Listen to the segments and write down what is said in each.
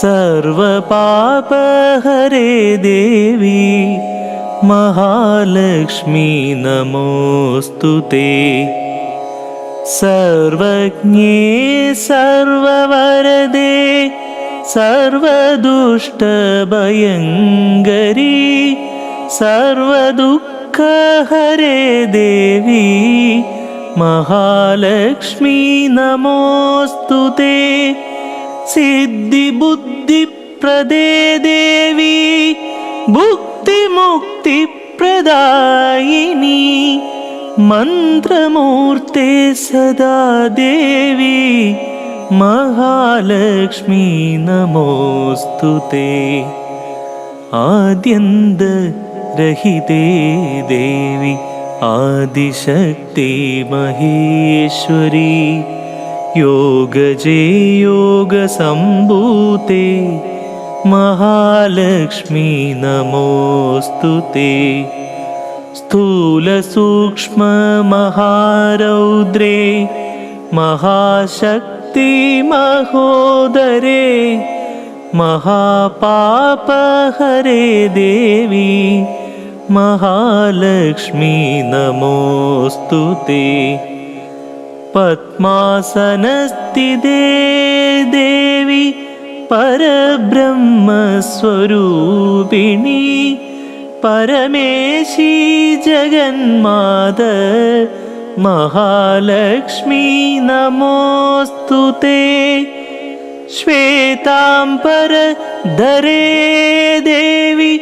सर्वपापहरे देवी महालक्ष्मी नमोऽस्तु ते सर्वज्ञे सर्ववरदे सर्वदुष्टभयङ्करी सर्वदुःखहरे देवी महालक्ष्मी नमोऽस्तु ते सिद्धिबुद्धिप्रदे देवी भुक्तिमुक्तिप्रदायिनी मन्त्रमूर्ते सदा देवी महालक्ष्मी नमोऽस्तु ते। आद्यन्तरहिते देवि आदिशक्ति महेश्वरी योगजे योगसम्भूते महालक्ष्मी नमोऽस्तु ते। स्थूलसूक्ष्ममहारौद्रे महाशक्ति महोदरे महापापहरे देवी महालक्ष्मी नमोऽस्तु ते पद्मासनस्थिते देवी परब्रह्मस्वरूपिणी परमेशी जगन्मात महालक्ष्मी नमोऽस्तु ते श्वेताम्बरधरे देवी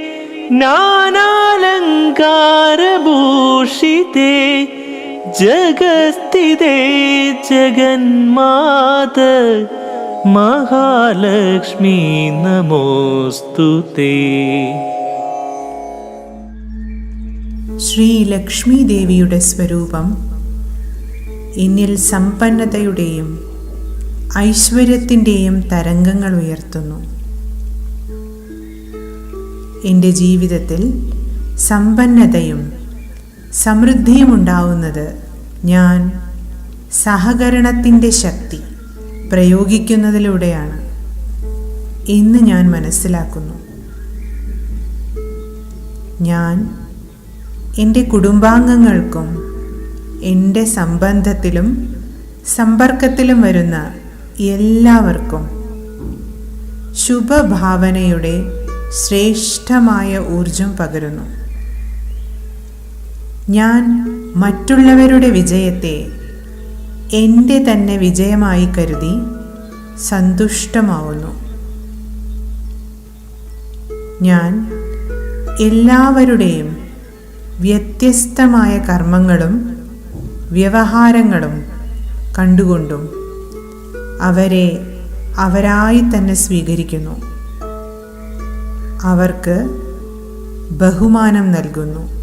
ज्ञानालङ्कारभूषिते ജഗസ്ഥിതേ ജഗന്മാത മഹാലക്ഷ്മി നമോസ്തു ശ്രീലക്ഷ്മി ദേവിയുടെ സ്വരൂപം എന്നിൽ സമ്പന്നതയുടെയും ഐശ്വര്യത്തിന്റെയും തരംഗങ്ങൾ ഉയർത്തുന്നു. എന്റെ ജീവിതത്തിൽ സമ്പന്നതയും സമൃദ്ധിയും ഉണ്ടാവുന്നത് ഞാൻ സഹകരണത്തിന്റെ ശക്തി പ്രയോഗിക്കുന്നതിലൂടെയാണ്. ഇന്ന് ഞാൻ മനസ്സിലാക്കുന്നു. ഞാൻ എന്റെ കുടുംബാംഗങ്ങൾക്കും എന്റെ സംബന്ധത്തിലും സമ്പർക്കത്തിലും വരുന്ന എല്ലാവർക്കും ശുഭഭാവനയുടെ ശ്രേഷ്ഠമായ ഊർജം പകരുന്നു. ഞാൻ മറ്റുള്ളവരുടെ വിജയത്തെ എന്റെ തന്നെ വിജയമായി കരുതി സന്തുഷ്ടമാവുന്നു. ഞാൻ എല്ലാവരുടെയും വ്യത്യസ്തമായ കർമ്മങ്ങളും വ്യവഹാരങ്ങളും കണ്ടുകൊണ്ടും അവരെ അവരായി തന്നെ സ്വീകരിക്കുന്നു. അവർക്ക് ബഹുമാനം നൽകുന്നു.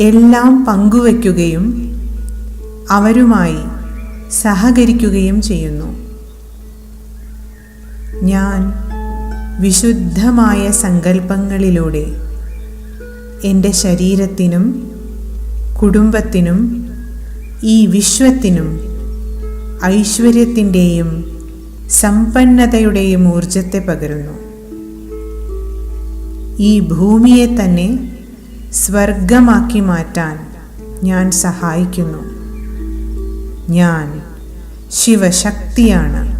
എല്ലാം പങ്കുവയ്ക്കുകയും അവരുമായി സഹകരിക്കുകയും ചെയ്യുന്നു. ഞാൻ വിശുദ്ധമായ സങ്കല്പങ്ങളിലൂടെ എന്റെ ശരീരത്തിനും കുടുംബത്തിനും ഈ വിശ്വത്തിനും ഐശ്വര്യത്തിന്റെയും സമ്പന്നതയുടെയും ഊർജത്തെ പകരുന്നു. ഈ ഭൂമിയെ തന്നെ സ്വർഗമാക്കി മാറ്റാൻ ഞാൻ സഹായിക്കുന്നു. ഞാൻ ശിവശക്തിയാണ്.